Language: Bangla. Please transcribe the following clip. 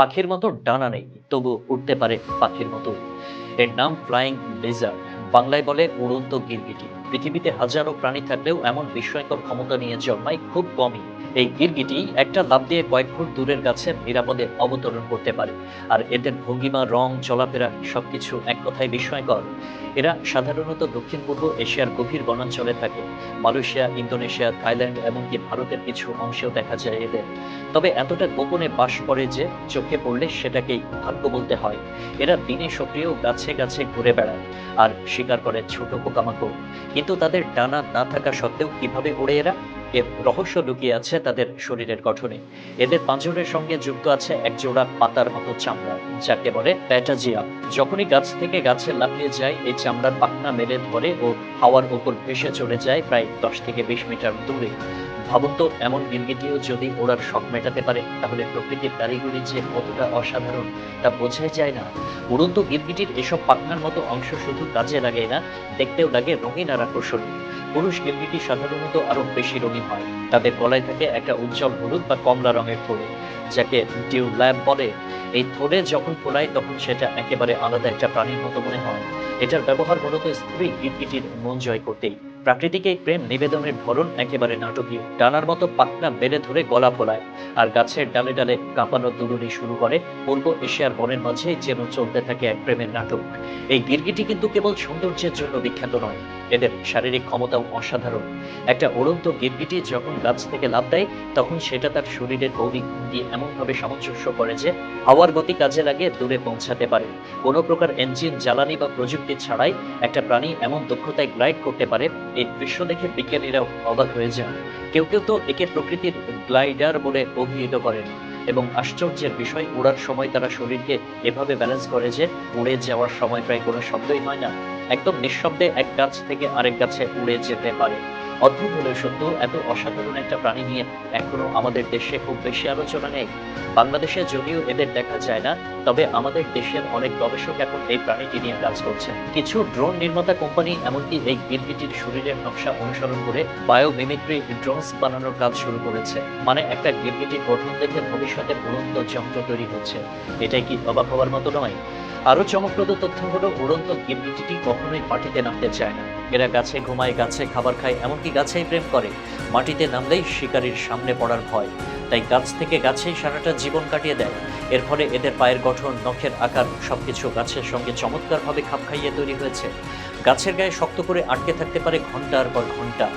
পাখির মতো ডানা নেই তবু উঠতে পারে পাখির মতো এর নাম ফ্লাইং লেজার বাংলায় বলে উড়ন্ত গিরগিটি। পৃথিবীতে হাজারো প্রাণী থাকলেও এমন বিস্ময়কর ক্ষমতা নিয়ে জন্মায় খুব কমই। এই গিরগিটি একটা লাভ দিয়ে কয়েক ফুট দূরের গাছে নিরাপদে অবতরণ করতে পারে। আর এদের ভঙ্গিমা, রং, চলাফেরা সবকিছু এক কথায় বিস্ময়কর। এরা সাধারণত দক্ষিণ, পূর্ব এশিয়ার গভীর বনাঞ্চলে থাকে। মালয়েশিয়া, ইন্দোনেশিয়া, থাইল্যান্ড এমনকি ভারতের কিছু অংশেও দেখা যায় এদের। তবে এতটা গোপনে বাস করে যে চোখে পড়লে সেটাকেই ভাগ্য বলতে হয়। এরা দিনে সক্রিয় গাছে গাছে ঘুরে বেড়ায় আর শিকার করে ছোট পোকামাকড়। কিন্তু তাদের ডানা না থাকা সত্ত্বেও কীভাবে ওড়ে এরা? এর রহস্য লুকিয়ে আছে তাদের শরীরের গঠনে। এদের পাঁজরের সঙ্গে যুক্ত আছে এক জোড়া পাতার মতো চামড়া, যাকে বলে প্যাটাজিয়া যখনই গাছ থেকে গাছে লাফিয়ে যায়, এই চামড়ার পাখনা মেলে ধরে ও হাওয়ার ওপর ভেসে চলে যায় প্রায় দশ থেকে বিশ মিটার দূরে। ভাবুন তো, এমন গিরগিটিও যদি ওড়ার শখ মেটাতে পারে, তাহলে প্রকৃতির কারিগরি যে কতটা অসাধারণ তা বোঝাই যায় না। উড়ন্ত গিরগিটির এসব পাখনার মতো অংশ শুধু কাজে লাগে না, দেখতেও লাগে রঙিন আর আকর্ষণীয়। পুরুষ গিরগিটি সাধারণত আরও বেশি রঙিন হয়। তাদের গলায় থাকে একটা উজ্জ্বল হলুদ বা কমলা রঙের থোড়ে, যাকে ডিউ ল্যাব বলে। এই থোড়ে যখন ফোলায় তখন সেটা একেবারে আলাদা একটা প্রাণীর মতো মনে হয়। এটার ব্যবহার মূলত স্ত্রী গিরগিটির মন জয় করতেই। প্রাকৃতিক এই প্রেম নিবেদনের ধরন একেবারে নাটকীয়। ডানার মতো পাখনা বেড়ে ধরে গলা ফোলায়, আর গাছের ডালে ডালে কাঁপানো দুরুনি শুরু করে। পূর্ব এশিয়ার বনের মাঝে যেন চলতে থাকে এক প্রেমের নাটক। এই গিরগিটি কিন্তু কেবল সৌন্দর্যের জন্য বিখ্যাত নয় এদের শারীরিক ক্ষমতাও অসাধারণ। একটা উড়ন্ত গিরগিটি যখন গাছ থেকে লাভ দেয়, তখন সেটা তার শরীরের ভৌতিক ভঙ্গি এমনভাবে সামঞ্জস্য করে যে হাওয়ার গতি কাজে লাগে দূরে পৌঁছাতে পারে। কোনো প্রকার ইঞ্জিন জ্বালানি বা প্রযুক্তি ছাড়াই একটা প্রাণী এমন দক্ষতায় গ্লাইড করতে পারে, এই দৃশ্য দেখে বিজ্ঞানীরাও অবাক হয়ে যান। কেউ কেউ তো একে প্রকৃতির গ্লাইডার বলে অভিহিত করেন এবং আশ্চর্যের বিষয়, উড়ার সময় তারা শরীরকে এভাবে ব্যালেন্স করে যে উড়ে যাওয়ার সময় প্রায় কোনো শব্দই হয় না। একদম নিঃশব্দে এক গাছ থেকে আরেক গাছে উড়ে যেতে পারে। অদ্ভুত হলেও সত্য, এত অসাধারণ একটা প্রাণী নিয়ে এখনও আমাদের দেশে খুব বেশি আলোচনা নেই। বাংলাদেশে যদিও এদের দেখা যায় না, তবে আমাদের দেশের অনেক গবেষক এখন এই প্রাণীটি নিয়ে কাজ করছেন। কিছু ড্রোন নির্মাতা কোম্পানি এমনকি এই গিরগিটির শরীরের নকশা অনুসরণ করে বায়োমিমিক্রি ড্রোনস বানানোর কাজ শুরু করেছে। মানে একটা গিরগিটির গঠন দেখে ভবিষ্যতে উড়ন্ত যন্ত্র তৈরি হচ্ছে। এটাই কি অবাক হওয়ার মতো নয়? আরও চমকপ্রদ তথ্য হলো, উড়ন্ত গিরগিটিটি কখনোই মাটিতে নামতে চায় না। এরা গাছে ঘুমায়, গাছে খাবার খায়, এমনকি গাছেই প্রেম করে। মাটিতে নামলেই শিকারীর সামনে পড়ার ভয়। তাই গাছ থেকে গাছেই সারাটা জীবন কাটিয়ে দেয়। এর ফলে এদের পায়ের গঠন, নখের আকার, সবকিছু গাছের সঙ্গে চমৎকারভাবে খাপ খাইয়ে তৈরি হয়েছে। গাছের গায়ে শক্ত করে আটকে থাকতে পারে ঘণ্টার পর ঘণ্টা।